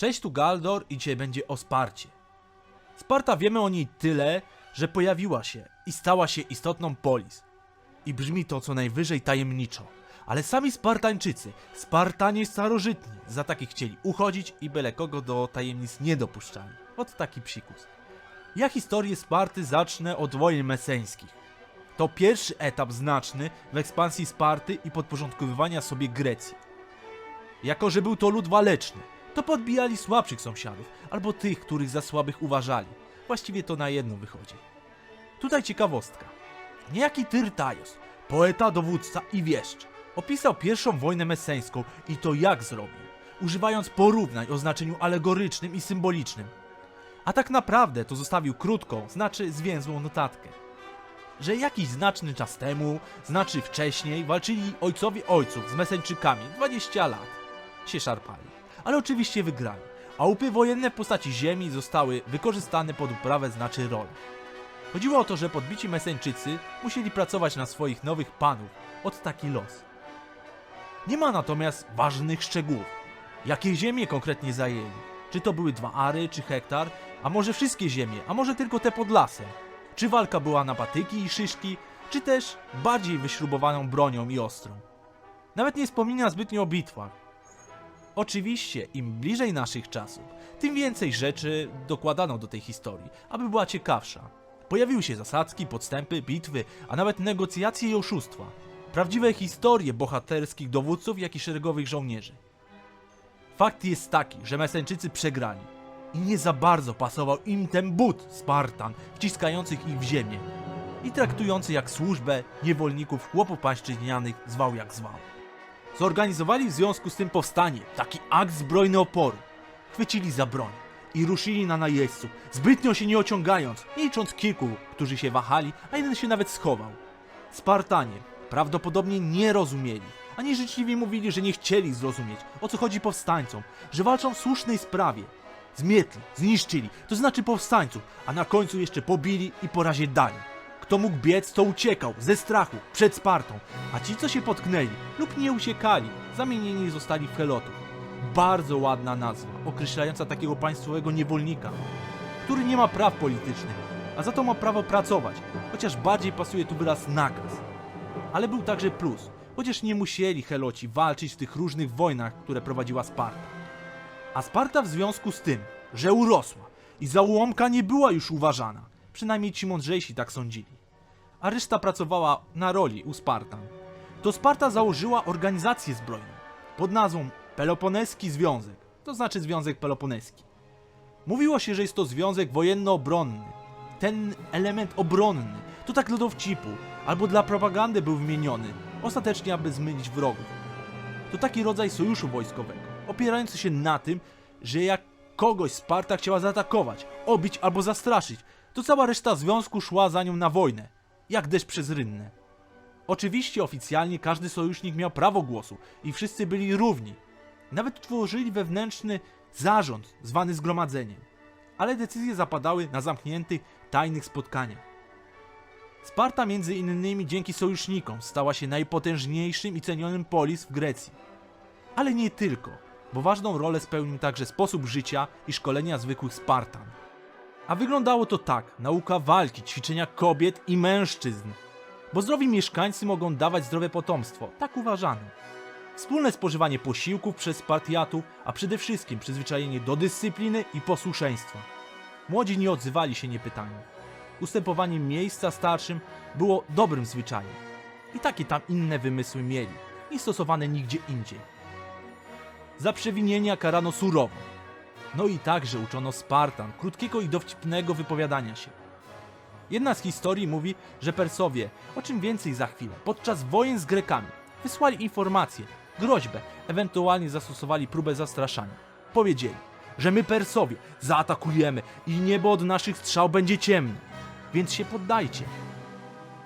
Cześć tu Galdor i dzisiaj będzie o Sparcie. Sparta wiemy o niej tyle, że pojawiła się i stała się istotną polis. I brzmi to co najwyżej tajemniczo. Ale sami Spartańczycy, Spartanie starożytni, za takich chcieli uchodzić i byle kogo do tajemnic nie dopuszczali. Ot taki psikus. Ja historię Sparty zacznę od wojen meseńskich. To pierwszy etap znaczny w ekspansji Sparty i podporządkowywania sobie Grecji. Jako, że był to lud waleczny, to podbijali słabszych sąsiadów, albo tych, których za słabych uważali. Właściwie to na jedno wychodzi. Tutaj ciekawostka. Niejaki Tyrtaios, poeta, dowódca i wieszcz, opisał pierwszą wojnę meseńską i to jak zrobił, używając porównań o znaczeniu alegorycznym i symbolicznym. A tak naprawdę to zostawił krótką, znaczy zwięzłą notatkę że jakiś znaczny czas temu, znaczy wcześniej, walczyli ojcowie ojców z Meseńczykami 20 lat. Się szarpali. Ale oczywiście wygrali, łupy wojenne w postaci ziemi zostały wykorzystane pod uprawę znaczy rolę. Chodziło o to, że podbici Meseńczycy musieli pracować na swoich nowych panów, od taki los. Nie ma natomiast ważnych szczegółów. Jakie ziemie konkretnie zajęli? Czy to były dwa ary, czy hektar, a może wszystkie ziemie, a może tylko te pod lasem? Czy walka była na patyki i szyszki, czy też bardziej wyśrubowaną bronią i ostrą? Nawet nie wspomina zbytnio o bitwach. Oczywiście, im bliżej naszych czasów, tym więcej rzeczy dokładano do tej historii, aby była ciekawsza. Pojawiły się zasadzki, podstępy, bitwy, a nawet negocjacje i oszustwa. Prawdziwe historie bohaterskich dowódców, jak i szeregowych żołnierzy. Fakt jest taki, że Meseńczycy przegrali i nie za bardzo pasował im ten but Spartan, wciskających ich w ziemię i traktujący jak służbę niewolników chłopów pańszczyźnianych zwał jak zwał. Zorganizowali w związku z tym powstanie, taki akt zbrojny oporu. Chwycili za broń i ruszyli na najeźdźców, zbytnio się nie ociągając, licząc kilku, którzy się wahali, a jeden się nawet schował. Spartanie prawdopodobnie nie rozumieli, ani życzliwie mówili, że nie chcieli zrozumieć, o co chodzi powstańcom, że walczą w słusznej sprawie. Zmietli, zniszczyli, to znaczy powstańców, a na końcu jeszcze pobili i po razie dali. Kto mógł biec, to uciekał, ze strachu, przed Spartą, a ci, co się potknęli lub nie uciekali, zamienieni zostali w helotów. Bardzo ładna nazwa, określająca takiego państwowego niewolnika, który nie ma praw politycznych, a za to ma prawo pracować, chociaż bardziej pasuje tu wyraz nakaz. Ale był także plus, chociaż nie musieli heloci walczyć w tych różnych wojnach, które prowadziła Sparta. A Sparta w związku z tym, że urosła i za ułomka nie była już uważana, przynajmniej ci mądrzejsi tak sądzili, a reszta pracowała na roli u Spartan, to Sparta założyła organizację zbrojną pod nazwą Peloponeski Związek, to znaczy Związek Peloponeski. Mówiło się, że jest to związek wojenno-obronny. Ten element obronny to tak dla dowcipu, albo dla propagandy był wymieniony, ostatecznie aby zmylić wrogów. To taki rodzaj sojuszu wojskowego, opierający się na tym, że jak kogoś Sparta chciała zaatakować, obić albo zastraszyć, to cała reszta związku szła za nią na wojnę, jak deszcz przez rynnę. Oczywiście oficjalnie każdy sojusznik miał prawo głosu i wszyscy byli równi. Nawet tworzyli wewnętrzny zarząd zwany zgromadzeniem, ale decyzje zapadały na zamkniętych, tajnych spotkaniach. Sparta między innymi dzięki sojusznikom stała się najpotężniejszym i cenionym polis w Grecji. Ale nie tylko, bo ważną rolę spełnił także sposób życia i szkolenia zwykłych Spartan. A wyglądało to tak: nauka walki, ćwiczenia kobiet i mężczyzn. Bo zdrowi mieszkańcy mogą dawać zdrowe potomstwo, tak uważano. Wspólne spożywanie posiłków przez Spartiatów, a przede wszystkim przyzwyczajenie do dyscypliny i posłuszeństwa. Młodzi nie odzywali się niepytani. Ustępowanie miejsca starszym było dobrym zwyczajem. I takie tam inne wymysły mieli, nie stosowane nigdzie indziej. Za przewinienia karano surowo. No i także uczono Spartan krótkiego i dowcipnego wypowiadania się. Jedna z historii mówi, że Persowie, o czym więcej za chwilę, podczas wojen z Grekami wysłali informacje, groźbę, ewentualnie zastosowali próbę zastraszania. Powiedzieli, że my Persowie zaatakujemy i niebo od naszych strzał będzie ciemne, więc się poddajcie.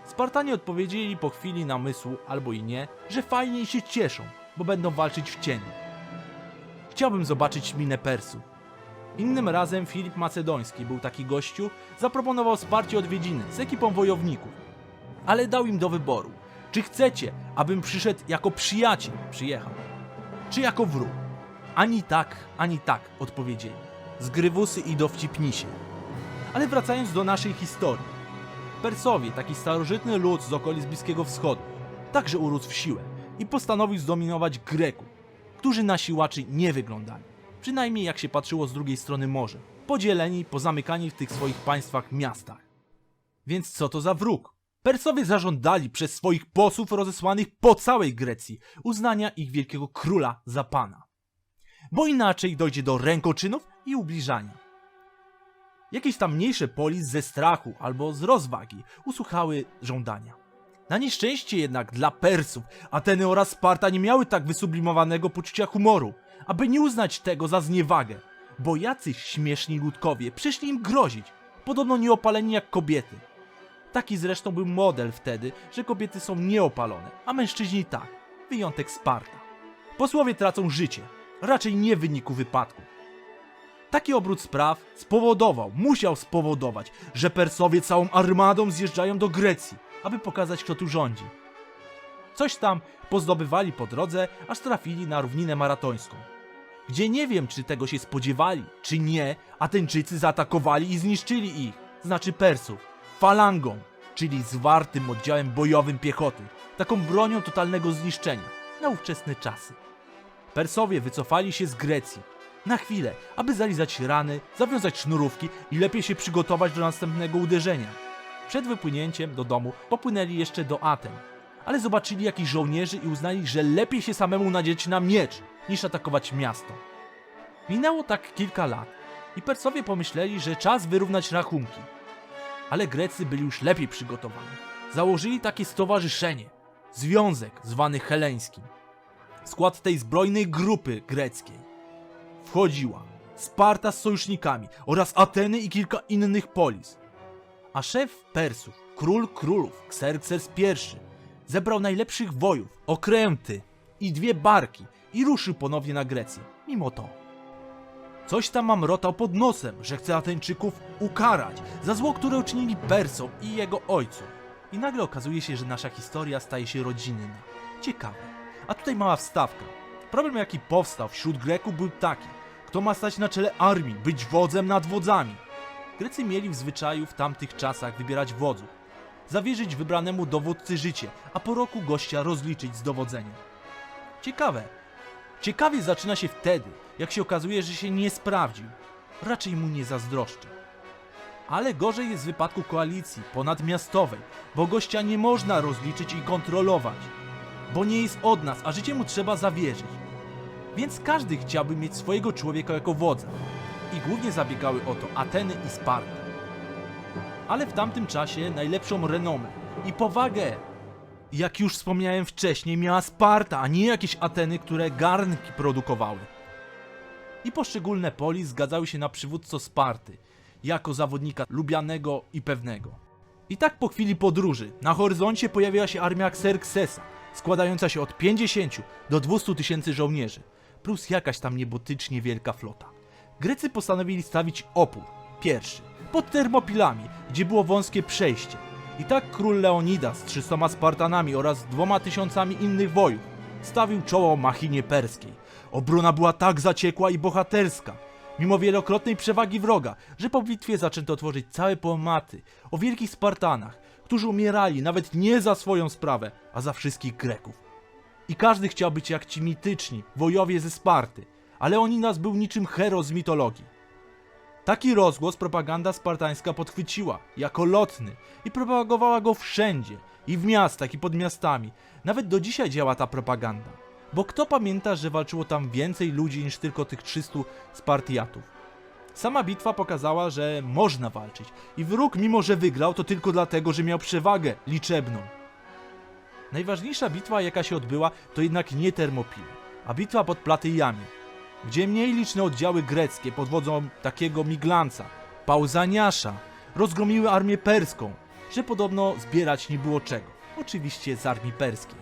Spartanie odpowiedzieli po chwili namysłu, albo i nie, że fajnie i się cieszą, bo będą walczyć w cieniu. Chciałbym zobaczyć minę Persu. Innym razem Filip Macedoński, był taki gościu, zaproponował wsparcie odwiedziny z ekipą wojowników. Ale dał im do wyboru, czy chcecie, abym przyszedł jako przyjaciel, przyjechał, czy jako wróg. ani tak, ani tak odpowiedzieli. Zgrywusy i dowcipnisie. Ale wracając do naszej historii. Persowie, taki starożytny lud z okolic Bliskiego Wschodu, także urósł w siłę i postanowił zdominować Greków, którzy na siłaczy nie wyglądali. Przynajmniej jak się patrzyło z drugiej strony morza. Podzieleni, pozamykani w tych swoich państwach miastach. Więc co to za wróg? Persowie zażądali przez swoich posłów rozesłanych po całej Grecji uznania ich wielkiego króla za pana. Bo inaczej dojdzie do rękoczynów i ubliżania. Jakieś tam mniejsze polis ze strachu albo z rozwagi usłuchały żądania. Na nieszczęście jednak dla Persów Ateny oraz Sparta nie miały tak wysublimowanego poczucia humoru, aby nie uznać tego za zniewagę, bo jacyś śmieszni ludkowie przyszli im grozić, podobno nieopaleni jak kobiety. Taki zresztą był model wtedy, że kobiety są nieopalone, a mężczyźni tak. Wyjątek Sparta. Posłowie tracą życie, raczej nie w wyniku wypadku. Taki obrót spraw spowodował, musiał spowodować, że Persowie całą armadą zjeżdżają do Grecji, aby pokazać kto tu rządzi. Coś tam pozdobywali po drodze, aż trafili na równinę maratońską. Gdzie nie wiem, czy tego się spodziewali, czy nie, Ateńczycy zaatakowali i zniszczyli ich, znaczy Persów, falangą, czyli zwartym oddziałem bojowym piechoty, taką bronią totalnego zniszczenia, na ówczesne czasy. Persowie wycofali się z Grecji na chwilę, aby zalizać rany, zawiązać sznurówki i lepiej się przygotować do następnego uderzenia. Przed wypłynięciem do domu popłynęli jeszcze do Aten, ale zobaczyli jakichś żołnierzy i uznali, że lepiej się samemu nadzieć na miecz, niż atakować miasto. Minęło tak kilka lat i Persowie pomyśleli, że czas wyrównać rachunki. Ale Grecy byli już lepiej przygotowani. Założyli takie stowarzyszenie, związek zwany heleńskim. Skład tej zbrojnej grupy greckiej wchodziła Sparta z sojusznikami oraz Ateny i kilka innych polis. A szef Persów, król królów, Xerxes I, zebrał najlepszych wojów, okręty i dwie barki i ruszył ponownie na Grecję. Mimo to. Coś tam mamrotał pod nosem, że chce Ateńczyków ukarać za zło, które uczynili Persom i jego ojcu. I nagle okazuje się, że nasza historia staje się rodzinna. Ciekawe. A tutaj mała wstawka. Problem jaki powstał wśród Greków był taki. Kto ma stać na czele armii, być wodzem nad wodzami? Grecy mieli w zwyczaju w tamtych czasach wybierać wodzów. Zawierzyć wybranemu dowódcy życie, a po roku gościa rozliczyć z dowodzenia. Ciekawe. Ciekawie zaczyna się wtedy, jak się okazuje, że się nie sprawdził. Raczej mu nie zazdroszczę. Ale gorzej jest w wypadku koalicji ponadmiastowej, bo gościa nie można rozliczyć i kontrolować. Bo nie jest od nas, a życie mu trzeba zawierzyć. Więc każdy chciałby mieć swojego człowieka jako wodza. I głównie zabiegały o to Ateny i Sparta. Ale w tamtym czasie najlepszą renomę i powagę, jak już wspomniałem wcześniej, miała Sparta, a nie jakieś Ateny, które garnki produkowały. I poszczególne poli zgadzały się na przywódcą Sparty, jako zawodnika lubianego i pewnego. I tak po chwili podróży na horyzoncie pojawiła się armia Xerxesa, składająca się od 50 do 200 tysięcy żołnierzy, plus jakaś tam niebotycznie wielka flota. Grecy postanowili stawić opór, pierwszy, pod Termopilami, gdzie było wąskie przejście. I tak król Leonidas z 300 Spartanami oraz dwoma tysiącami innych wojów stawił czoło machinie perskiej. Obrona była tak zaciekła i bohaterska, mimo wielokrotnej przewagi wroga, że po bitwie zaczęto tworzyć całe poematy o wielkich Spartanach, którzy umierali nawet nie za swoją sprawę, a za wszystkich Greków. I każdy chciał być jak ci mityczni wojowie ze Sparty, ale Leonidas był niczym hero z mitologii. Taki rozgłos propaganda spartańska podchwyciła jako lotny i propagowała go wszędzie, i w miastach, i pod miastami. Nawet do dzisiaj działa ta propaganda. Bo kto pamięta, że walczyło tam więcej ludzi niż tylko tych 300 Spartiatów? Sama bitwa pokazała, że można walczyć i wróg, mimo że wygrał, to tylko dlatego, że miał przewagę liczebną. Najważniejsza bitwa, jaka się odbyła, to jednak nie Termopile, a bitwa pod Platyjami, gdzie mniej liczne oddziały greckie pod wodzą takiego miglanca, Pauzaniasza, rozgromiły armię perską, że podobno zbierać nie było czego. Oczywiście z armii perskiej.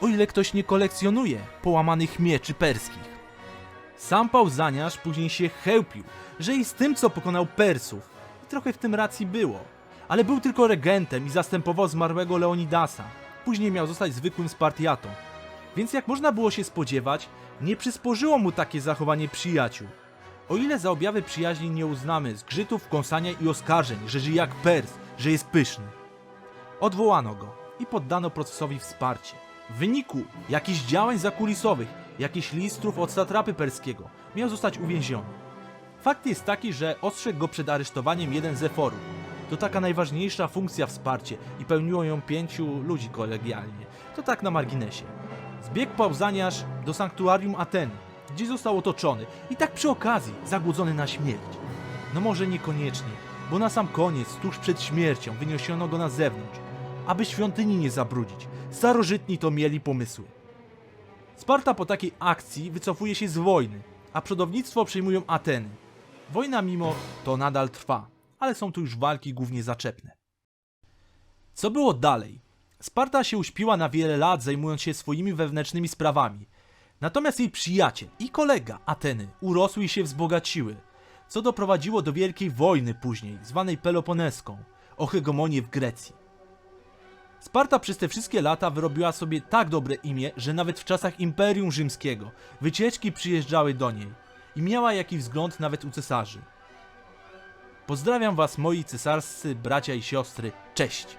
O ile ktoś nie kolekcjonuje połamanych mieczy perskich. Sam Pauzaniasz później się chełpił, że i z tym, co pokonał Persów, i trochę w tym racji było, ale był tylko regentem i zastępował zmarłego Leonidasa. Później miał zostać zwykłym Spartiatą. Więc jak można było się spodziewać, nie przysporzyło mu takie zachowanie przyjaciół. O ile za objawy przyjaźni nie uznamy zgrzytów, kąsania i oskarżeń, że żyje jak pers, że jest pyszny. Odwołano go i poddano procesowi wsparcie. W wyniku jakichś działań zakulisowych, jakichś listrów od satrapy perskiego, miał zostać uwięziony. Fakt jest taki, że ostrzegł go przed aresztowaniem jeden ze forów. To taka najważniejsza funkcja wsparcie i pełniło ją pięciu ludzi kolegialnie. To tak na marginesie. Zbiegł pauzaniarz do sanktuarium Ateny, gdzie został otoczony i tak przy okazji zagłodzony na śmierć. No może niekoniecznie, bo na sam koniec, tuż przed śmiercią, wyniesiono go na zewnątrz, aby świątyni nie zabrudzić. Starożytni to mieli pomysły. Sparta po takiej akcji wycofuje się z wojny, a przodownictwo przejmują Ateny. Wojna mimo to nadal trwa, ale są tu już walki głównie zaczepne. Co było dalej? Sparta się uśpiła na wiele lat, zajmując się swoimi wewnętrznymi sprawami. Natomiast jej przyjaciel i kolega Ateny urosły i się wzbogaciły, co doprowadziło do wielkiej wojny później, zwanej Peloponeską, o hegemonię w Grecji. Sparta przez te wszystkie lata wyrobiła sobie tak dobre imię, że nawet w czasach Imperium Rzymskiego wycieczki przyjeżdżały do niej i miała jakiś wzgląd nawet u cesarzy. Pozdrawiam was moi cesarscy bracia i siostry, cześć!